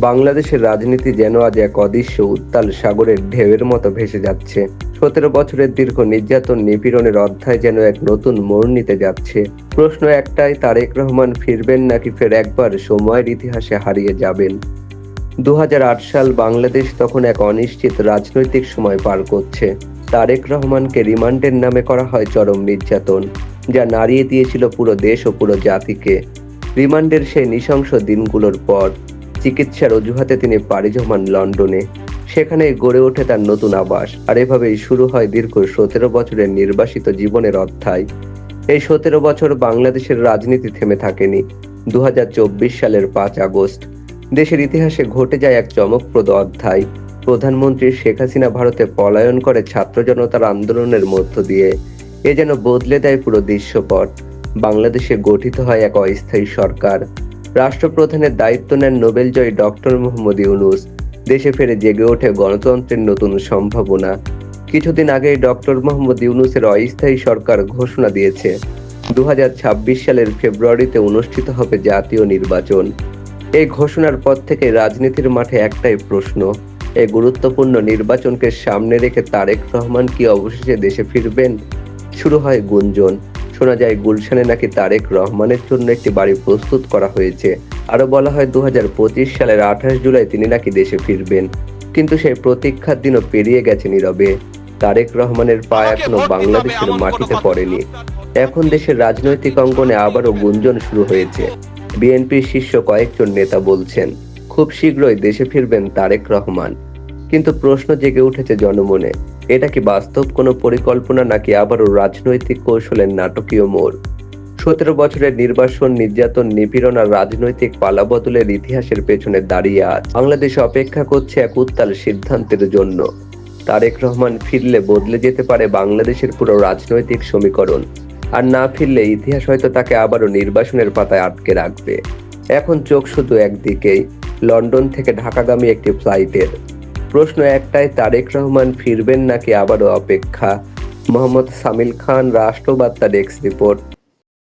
বাংলাদেশের রাজনীতি যেন আজ এক অদৃশ্য উত্তাল সাগরের ঢেউয়ের মতো ভেসে যাচ্ছে। সতেরো বছরের দীর্ঘ নির্যাতন নিপীড়নের অধ্যায় যেন এক নতুন মোড় নিতে যাচ্ছে। প্রশ্ন একটাই, তারেক রহমান ফিরবেন নাকি ফের একবার সময়ের ইতিহাসে হারিয়ে যাবেন? দু হাজার আট সাল বাংলাদেশ তখন এক অনিশ্চিত রাজনৈতিক সময় পার করছে। তারেক রহমানকে রিমান্ডের নামে করা হয় চরম নির্যাতন, যা নাড়িয়ে দিয়েছিল পুরো দেশ ও পুরো জাতিকে। রিমান্ডের সেই নৃশংস দিনগুলোর পর চিকিৎসার অজুহাতে তিনি পাড়ি জমান লন্ডনে। সেখানেই গড়ে ওঠে তার নতুন আবাস। আর এভাবেই শুরু হয় দীর্ঘ সতেরো বছরের নির্বাসিত জীবনের অধ্যায়। এই সতেরো বছর বাংলাদেশের রাজনীতি থেমে থাকেনি। দু হাজার চব্বিশ সালের পাঁচ আগস্ট। দেশের ইতিহাসে ঘটে যায় এক চমকপ্রদ অধ্যায়। প্রধানমন্ত্রী শেখ হাসিনা ভারতে পলায়ন করে ছাত্র জনতার আন্দোলনের মধ্য দিয়ে। এ যেন বদলে দেয় পুরো দৃশ্যপট। বাংলাদেশে গঠিত হয় এক অস্থায়ী সরকার। রাষ্ট্রপ্রধানের দায়িত্ব নেন নোবেলজয়ী ডক্টর মোহাম্মদ ইউনুস। দেশে ফেরে জেগে ওঠে গণতন্ত্রের নতুন সম্ভাবনা। কিছুদিন আগেই ডক্টর মোহাম্মদ ইউনুসের অস্থায়ী সরকার ঘোষণা দিয়েছে। দু হাজার ছাব্বিশ সালের ফেব্রুয়ারিতে অনুষ্ঠিত হবে জাতীয় নির্বাচন। এই ঘোষণার পর থেকে রাজনীতির মাঠে একটাই প্রশ্ন এই গুরুত্বপূর্ণ নির্বাচনকে সামনে রেখে তারেক রহমান কি অবশেষে দেশে ফিরবেন? শুরু হয় গুঞ্জন। শোনা যায় গুলশানে নাকি তারেক রহমানের জন্য একটি বাড়ি প্রস্তুত করা হয়েছে। আরও বলা হয় দুহাজার পঁচিশ সালের আঠাশ জুলাই তিনি নাকি দেশে ফিরবেন। কিন্তু সেই প্রতীক্ষার দিনও পেরিয়ে গেছে নীরবে। তারেক রহমানের পা এখনও বাংলাদেশের মাটিতে পড়েনি। এখন দেশের রাজনৈতিক অঙ্গনে আবারও গুঞ্জন শুরু হয়েছে। বিএনপির শীর্ষ কয়েকজন নেতা বলছেন খুব শীঘ্রই দেশে ফিরবেন তারেক রহমান। কিন্তু প্রশ্ন জেগে উঠেছে জনমনে, এটা কি বাস্তব কোনো পরিকল্পনা নাকি আবারও রাজনৈতিক কৌশলের নাটকীয় মোড়? সতেরো বছরের নির্বাসন, নির্যাতন, নিপীড়ন আর রাজনৈতিক পালাবদলের ইতিহাসের পেছনে দাঁড়িয়ে আজ বাংলাদেশ অপেক্ষা করছে এক উত্তাল সিদ্ধান্তের জন্য। তারেক রহমান ফিরলে বদলে যেতে পারে বাংলাদেশের পুরো রাজনৈতিক সমীকরণ, আর না ফিরলে ইতিহাস হয়তো তাকে আবারও নির্বাসনের পাতায় আটকে রাখবে। এখন চোখ শুধু একদিকেই, লন্ডন থেকে ঢাকাগামী একটি ফ্লাইটের। প্রশ্ন একটাই তারেক রহমান ফিরবেন নাকি আবারও অপেক্ষা? মোহাম্মদ সামিল খান রাষ্ট্রবার্তা ডেস্ক রিপোর্ট